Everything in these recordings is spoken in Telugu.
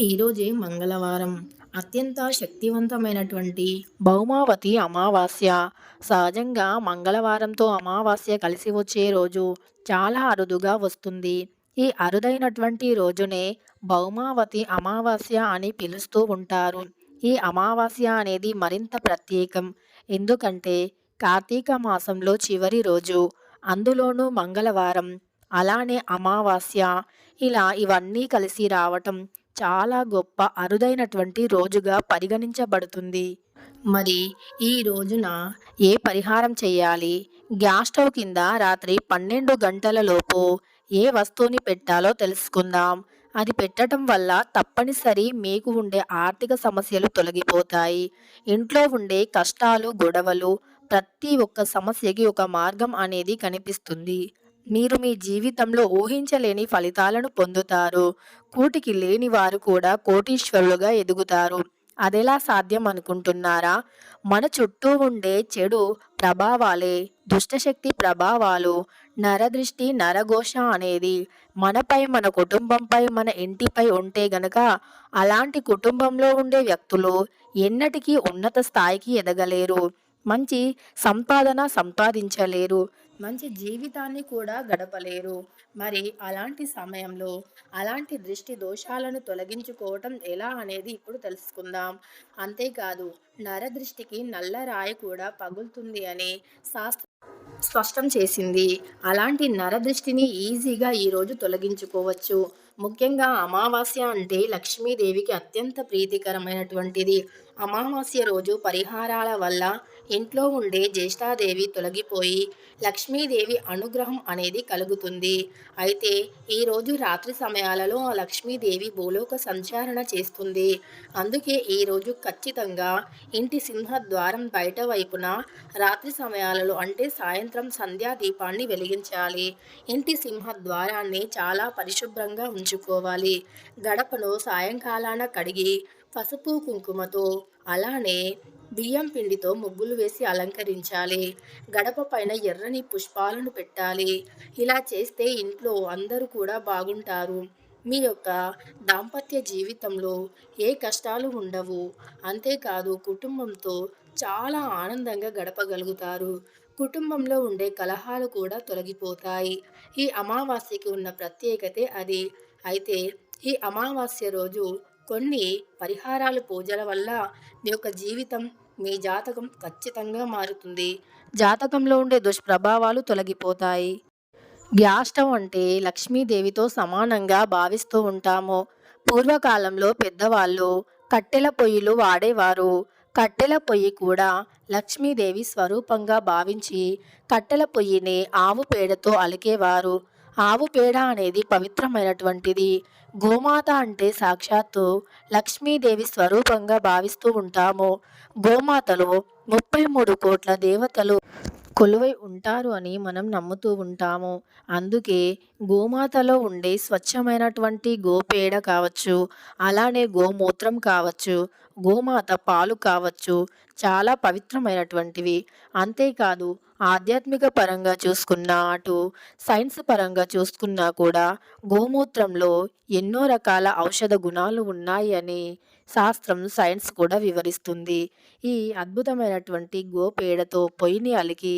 ఈరోజే మంగళవారం. అత్యంత శక్తివంతమైనటువంటి భౌమావతి అమావాస్య. సహజంగా మంగళవారంతో అమావాస్య కలిసి వచ్చే రోజు చాలా అరుదుగా వస్తుంది. ఈ అరుదైనటువంటి రోజునే భౌమావతి అమావాస్య అని పిలుస్తూ ఉంటారు. ఈ అమావాస్య అనేది మరింత ప్రత్యేకం. ఎందుకంటే కార్తీక మాసంలో చివరి రోజు. అందులోనూ మంగళవారం. అలానే అమావాస్య. ఇలా ఇవన్నీ కలిసి రావటం చాలా గొప్ప అరుదైనటువంటి రోజుగా పరిగణించబడుతుంది. మరి ఈ రోజున ఏ పరిహారం చేయాలి? గ్యాస్ స్టవ్ కింద రాత్రి పన్నెండు గంటలలోపు ఏ వస్తువుని పెట్టాలో తెలుసుకుందాం. అది పెట్టడం వల్ల తప్పనిసరి మీకు ఉండే ఆర్థిక సమస్యలు తొలగిపోతాయి. ఇంట్లో ఉండే కష్టాలు గొడవలు ప్రతి ఒక్క సమస్యకి ఒక మార్గం అనేది కనిపిస్తుంది. మీరు మీ జీవితంలో ఊహించలేని ఫలితాలను పొందుతారు. కూటికి లేని వారు కూడా కోటీశ్వరులుగా ఎదుగుతారు. అదెలా సాధ్యం అనుకుంటున్నారా? మన చుట్టూ ఉండే చెడు ప్రభావాలే దుష్టశక్తి ప్రభావాలు నరదృష్టి నరఘోష అనేది మనపై మన కుటుంబంపై మన ఇంటిపై ఉంటే గనక అలాంటి కుటుంబంలో ఉండే వ్యక్తులు ఎన్నటికీ ఉన్నత స్థాయికి ఎదగలేరు. మంచి సంపాదన సంపాదించలేరు. మంచి జీవితాన్ని కూడా గడపలేరు. మరి అలాంటి సమయంలో అలాంటి దృష్టి దోషాలను తొలగించుకోవటం ఎలా అనేది ఇప్పుడు తెలుసుకుందాం. అంతేకాదు నరదృష్టికి నల్ల రాయి కూడా పగులుతుంది అని శాస్త్ర స్పష్టం చేసింది. అలాంటి నరదృష్టిని ఈజీగా ఈరోజు తొలగించుకోవచ్చు. ముఖ్యంగా అమావాస్య అంటే లక్ష్మీదేవికి అత్యంత ప్రీతికరమైనటువంటిది. అమావాస్య రోజు పరిహారాల వల్ల ఇంట్లో ఉండే జ్యేష్ఠాదేవి తొలగిపోయి లక్ష్మీదేవి అనుగ్రహం అనేది కలుగుతుంది. అయితే ఈరోజు రాత్రి సమయాలలో ఆ లక్ష్మీదేవి భూలోక సంచారణ చేస్తుంది. అందుకే ఈరోజు ఖచ్చితంగా ఇంటి సింహద్వారం బయట వైపున రాత్రి సమయాలలో అంటే సాయంత్రం సంధ్యా దీపాన్ని వెలిగించాలి. ఇంటి సింహద్వారాన్ని చాలా పరిశుభ్రంగా ఉంచుకోవాలి. గడపను సాయంకాలాన కడిగి పసుపు కుంకుమతో అలానే బియ్యం పిండితో ముగ్గులు వేసి అలంకరించాలి. గడప పైన ఎర్రని పుష్పాలను పెట్టాలి. ఇలా చేస్తే ఇంట్లో అందరూ కూడా బాగుంటారు. మీ యొక్క దాంపత్య జీవితంలో ఏ కష్టాలు ఉండవు. అంతేకాదు కుటుంబంతో చాలా ఆనందంగా గడపగలుగుతారు. కుటుంబంలో ఉండే కలహాలు కూడా తొలగిపోతాయి. ఈ అమావాస్యకి ఉన్న ప్రత్యేకతే అది. అయితే ఈ అమావాస్య రోజు కొన్ని పరిహారాలు పూజల వల్ల మీ యొక్క జీవితం మీ జాతకం ఖచ్చితంగా మారుతుంది. జాతకంలో ఉండే దుష్ప్రభావాలు తొలగిపోతాయి. గ్యాష్టం అంటే లక్ష్మీదేవితో సమానంగా భావిస్తూ ఉంటాము. పూర్వకాలంలో పెద్దవాళ్ళు కట్టెల పొయ్యిలు వాడేవారు. కట్టెల పొయ్యి కూడా లక్ష్మీదేవి స్వరూపంగా భావించి కట్టెల పొయ్యిని ఆవు పేడతో అలికేవారు. ఆవు పేడ అనేది పవిత్రమైనటువంటిది. గోమాత అంటే సాక్షాత్తు లక్ష్మీదేవి స్వరూపంగా భావిస్తూ ఉంటాము. గోమాతలో ముప్పై మూడు కోట్ల దేవతలు కొలువై ఉంటారు అని మనం నమ్ముతూ ఉంటాము. అందుకే గోమాతలో ఉండే స్వచ్ఛమైనటువంటి గోపేడ కావచ్చు అలానే గోమూత్రం కావచ్చు గోమాత పాలు కావచ్చు చాలా పవిత్రమైనటువంటివి. అంతేకాదు ఆధ్యాత్మిక పరంగా చూసుకున్నా అటు సైన్స్ పరంగా చూసుకున్నా కూడా గోమూత్రంలో ఎన్నో రకాల ఔషధ గుణాలు ఉన్నాయని శాస్త్రం సైన్స్ కూడా వివరిస్తుంది. ఈ అద్భుతమైనటువంటి గోపేడతో పొయ్యిని అలికి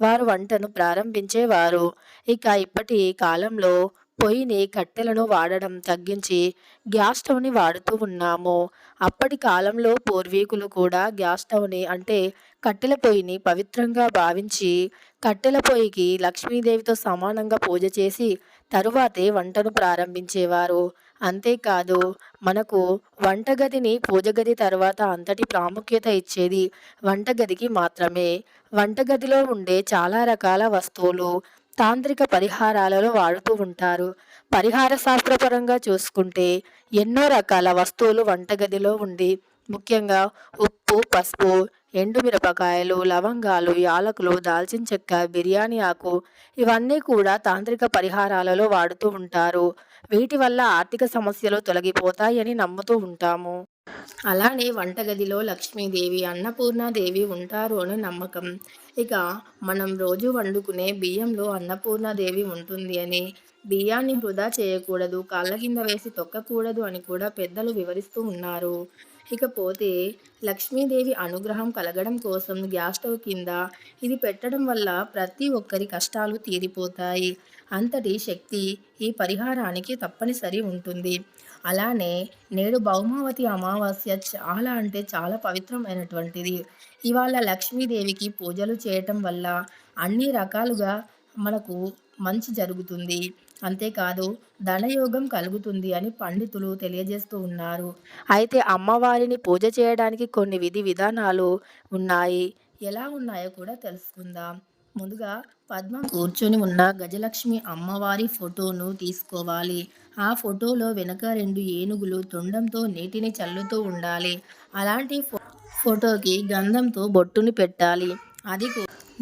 వారు వంటను ప్రారంభించేవారు. ఇక ఇప్పటి కాలంలో పొయ్యిని కట్టెలను వాడడం తగ్గించి గ్యాస్ స్టవ్ని వాడుతూ ఉన్నాము. అప్పటి కాలంలో పూర్వీకులు కూడా గ్యాస్ స్టవ్ని అంటే కట్టెల పొయ్యిని పవిత్రంగా భావించి కట్టెల పొయ్యికి లక్ష్మీదేవితో సమానంగా పూజ చేసి తరువాతే వంటను ప్రారంభించేవారు. అంతేకాదు మనకు వంటగదిని పూజగది తర్వాత అంతటి ప్రాముఖ్యత ఇచ్చేది వంటగదికి మాత్రమే. వంటగదిలో ఉండే చాలా రకాల వస్తువులు తాంత్రిక పరిహారాలలో వాడుతూ ఉంటారు. పరిహార శాస్త్రపరంగా చూసుకుంటే ఎన్నో రకాల వస్తువులు వంటగదిలో ఉండి ముఖ్యంగా ఉప్పు పసుపు ఎండుమిరపకాయలు లవంగాలు యాలకులు దాల్చిన చెక్క బిర్యానీ ఆకు ఇవన్నీ కూడా తాంత్రిక పరిహారాలలో వాడుతూ ఉంటారు. వీటి వల్ల ఆర్థిక సమస్యలు తొలగిపోతాయని నమ్ముతూ ఉంటాము. అలానే వంటగదిలో లక్ష్మీదేవి అన్నపూర్ణాదేవి ఉంటారు అని నమ్మకం. ఇక మనం రోజు వండుకునే బియ్యంలో అన్నపూర్ణాదేవి ఉంటుంది అని బియ్యాన్ని వృధా చేయకూడదు కాళ్ళ కింద వేసి తొక్కకూడదు అని కూడా పెద్దలు వివరిస్తూ ఉన్నారు. ఇకపోతే లక్ష్మీదేవి అనుగ్రహం కలగడం కోసం గ్యాస్ స్టవ్ కింద ఇది పెట్టడం వల్ల ప్రతి ఒక్కరి కష్టాలు తీరిపోతాయి. అంతటి శక్తి ఈ పరిహారానికి తప్పనిసరి ఉంటుంది. అలానే నేడు భౌమావతి అమావాస్య చాలా అంటే చాలా పవిత్రమైనటువంటిది. ఇవాళ లక్ష్మీదేవికి పూజలు చేయటం వల్ల అన్ని రకాలుగా మనకు మంచి జరుగుతుంది. అంతేకాదు ధనయోగం కలుగుతుంది అని పండితులు తెలియజేస్తూ ఉన్నారు. అయితే అమ్మవారిని పూజ చేయడానికి కొన్ని విధి విధానాలు ఉన్నాయి. ఎలా ఉన్నాయో కూడా తెలుసుకుందాం. ముందుగా పద్మం కూర్చొని ఉన్న గజలక్ష్మి అమ్మవారి ఫోటోను తీసుకోవాలి. ఆ ఫోటోలో వెనక రెండు ఏనుగులు తొండంతో నీటిని చల్లుతూ ఉండాలి. అలాంటి ఫో ఫోటోకి గంధంతో బొట్టుని పెట్టాలి. అది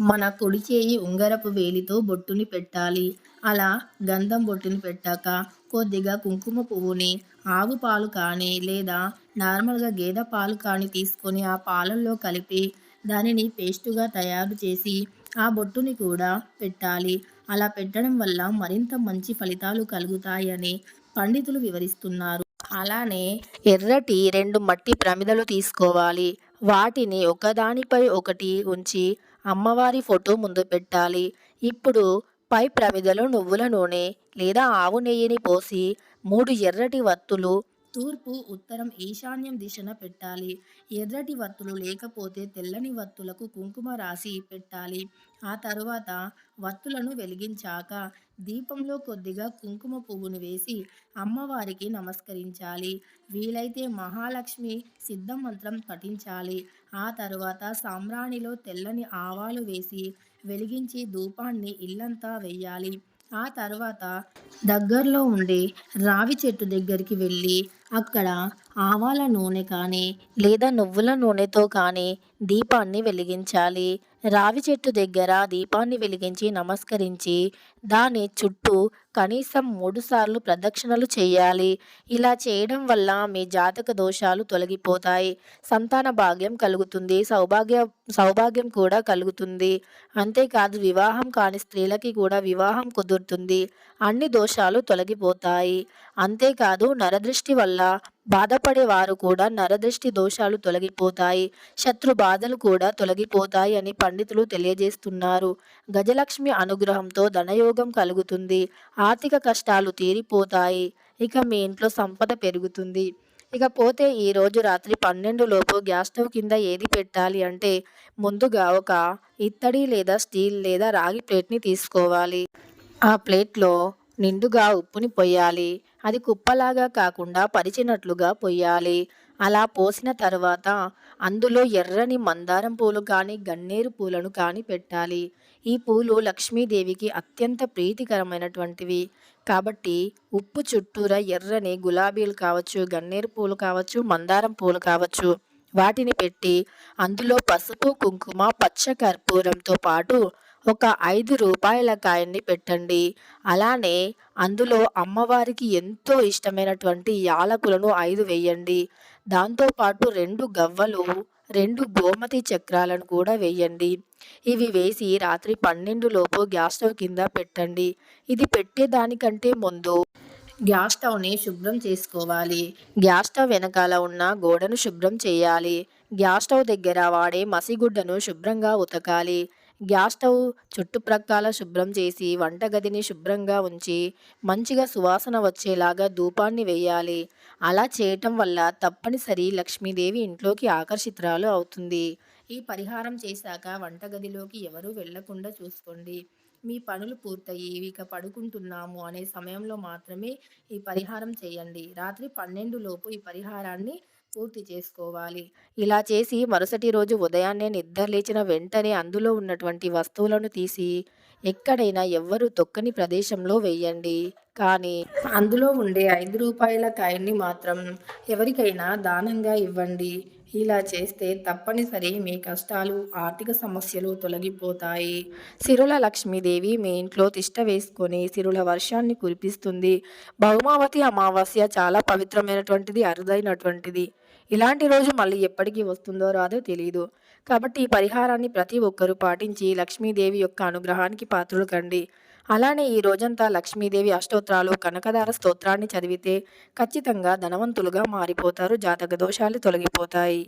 మన కుడి చేయి ఉంగరపు వేలితో బొట్టుని పెట్టాలి. అలా గంధం బొట్టుని పెట్టాక కొద్దిగా కుంకుమ పువ్వుని ఆవు పాలు కానీ లేదా నార్మల్గా గేదె పాలు కానీ తీసుకొని ఆ పాలల్లో కలిపి దానిని పేస్టుగా తయారు చేసి ఆ బొట్టుని కూడా పెట్టాలి. అలా పెట్టడం వల్ల మరింత మంచి ఫలితాలు కలుగుతాయని పండితులు వివరిస్తున్నారు. అలానే ఎర్రటి రెండు మట్టి ప్రమిదలు తీసుకోవాలి. వాటిని ఒకదానిపై ఒకటి ఉంచి అమ్మవారి ఫోటో ముందు పెట్టాలి. ఇప్పుడు పై ప్రమిదలో నువ్వుల నూనె లేదా ఆవు నెయ్యిని పోసి మూడు ఎర్రటి వత్తులు తూర్పు ఉత్తరం ఈశాన్యం దిశన పెట్టాలి. ఎర్రటి వత్తులు లేకపోతే తెల్లని వత్తులకు కుంకుమ రాసి పెట్టాలి. ఆ తరువాత వత్తులను వెలిగించాక దీపంలో కొద్దిగా కుంకుమ పువ్వును వేసి అమ్మవారికి నమస్కరించాలి. వీలైతే మహాలక్ష్మి సిద్ధమంత్రం పఠించాలి. ఆ తరువాత సామ్రాణిలో తెల్లని ఆవాలు వేసి వెలిగించి ధూపాన్ని ఇల్లంతా వెయ్యాలి. ఆ తర్వాత దగ్గరలో ఉండే రావి చెట్టు దగ్గరికి వెళ్ళి అక్కడ ఆవాల నూనె కానీ లేదా నువ్వుల నూనెతో కానీ దీపాన్ని వెలిగించాలి. రావి చెట్టు దగ్గర దీపాన్ని వెలిగించి నమస్కరించి దాని చుట్టూ కనీసం మూడు సార్లు ప్రదక్షిణలు చేయాలి. ఇలా చేయడం వల్ల మీ జాతక దోషాలు తొలగిపోతాయి. సంతాన భాగ్యం కలుగుతుంది. సౌభాగ్య సౌభాగ్యం కూడా కలుగుతుంది. అంతేకాదు వివాహం కాని స్త్రీలకి కూడా వివాహం కుదురుతుంది. అన్ని దోషాలు తొలగిపోతాయి. అంతేకాదు నరదృష్టి వల్ల బాధపడే వారు కూడా నరదృష్టి దోషాలు తొలగిపోతాయి. శత్రు బాధలు కూడా తొలగిపోతాయి అని పండితులు తెలియజేస్తున్నారు. గజలక్ష్మి అనుగ్రహంతో ధనయోగం కలుగుతుంది. ఆర్థిక కష్టాలు తీరిపోతాయి. ఇక మీ ఇంట్లో సంపద పెరుగుతుంది. ఇకపోతే ఈరోజు రాత్రి పన్నెండు లోపు గ్యాస్ స్టవ్ కింద ఏది పెట్టాలి అంటే ముందుగా ఒక ఇత్తడి లేదా స్టీల్ లేదా రాగి ప్లేట్ని తీసుకోవాలి. ఆ ప్లేట్లో నిండుగా ఉప్పుని పొయ్యాలి. అది కుప్పలాగా కాకుండా పరిచినట్లుగా పొయ్యాలి. అలా పోసిన తర్వాత అందులో ఎర్రని మందారం పూలు కానీ గన్నేరు పూలను కానీ పెట్టాలి. ఈ పూలు లక్ష్మీదేవికి అత్యంత ప్రీతికరమైనటువంటివి. కాబట్టి ఉప్పు చుట్టూరా ఎర్రని గులాబీలు కావచ్చు గన్నేరు పూలు కావచ్చు మందారం పూలు కావచ్చు వాటిని పెట్టి అందులో పసుపు కుంకుమ పచ్చ కర్పూరంతో పాటు ఒక ఐదు రూపాయల కాయన్ని పెట్టండి. అలానే అందులో అమ్మవారికి ఎంతో ఇష్టమైనటువంటి యాలకులను ఐదు వేయండి. దాంతోపాటు రెండు గవ్వలు రెండు గోమతి చక్రాలను కూడా వేయండి. ఇవి వేసి రాత్రి పన్నెండు లోపు గ్యాస్ స్టవ్ కింద పెట్టండి. ఇది పెట్టేదానికంటే ముందు గ్యాస్ స్టవ్ని శుభ్రం చేసుకోవాలి. గ్యాస్ స్టవ్ వెనకాల ఉన్న గోడను శుభ్రం చేయాలి. గ్యాస్ స్టవ్ దగ్గర వాడే మసిగుడ్డను శుభ్రంగా ఉతకాలి. గ్యాస్ స్టవ్ చుట్టుప్రక్కల శుభ్రం చేసి వంటగదిని శుభ్రంగా ఉంచి మంచిగా సువాసన వచ్చేలాగా ధూపాన్ని వేయాలి. అలా చేయటం వల్ల తప్పనిసరి లక్ష్మీదేవి ఇంట్లోకి ఆకర్షితురాలు అవుతుంది. ఈ పరిహారం చేశాక వంటగదిలోకి ఎవరూ వెళ్ళకుండా చూసుకోండి. మీ పనులు పూర్తయి ఇక పడుకుంటున్నాము అనే సమయంలో మాత్రమే ఈ పరిహారం చేయండి. రాత్రి పన్నెండు లోపు ఈ పరిహారాన్ని పూర్తి చేసుకోవాలి. ఇలా చేసి మరుసటి రోజు ఉదయాన్నే నిద్ర లేచిన వెంటనే అందులో ఉన్నటువంటి వస్తువులను తీసి ఎక్కడైనా ఎవ్వరూ తొక్కని ప్రదేశంలో వేయండి. కానీ అందులో ఉండే ఐదు రూపాయల కాయన్ని మాత్రం ఎవరికైనా దానంగా ఇవ్వండి. ఇలా చేస్తే తప్పనిసరి మీ కష్టాలు ఆర్థిక సమస్యలు తొలగిపోతాయి. సిరుల లక్ష్మీదేవి మీ ఇంట్లో తిష్ట వేసుకొని సిరుల వర్షాన్ని కురిపిస్తుంది. బహుమావతి అమావాస్య చాలా పవిత్రమైనటువంటిది అరుదైనటువంటిది. ఇలాంటి రోజు మళ్ళీ ఎప్పటికీ వస్తుందో రాదో తెలియదు కాబట్టి ఈ పరిహారాన్ని ప్రతి ఒక్కరూ పాటించి లక్ష్మీదేవి యొక్క అనుగ్రహానికి పాత్రులు కండి అలానే ఈ రోజంతా లక్ష్మీదేవి అష్టోత్రాలు కనకదార స్తోత్రాన్ని చదివితే ఖచ్చితంగా ధనవంతులుగా మారిపోతారు జాతక దోషాలు తొలగిపోతాయి.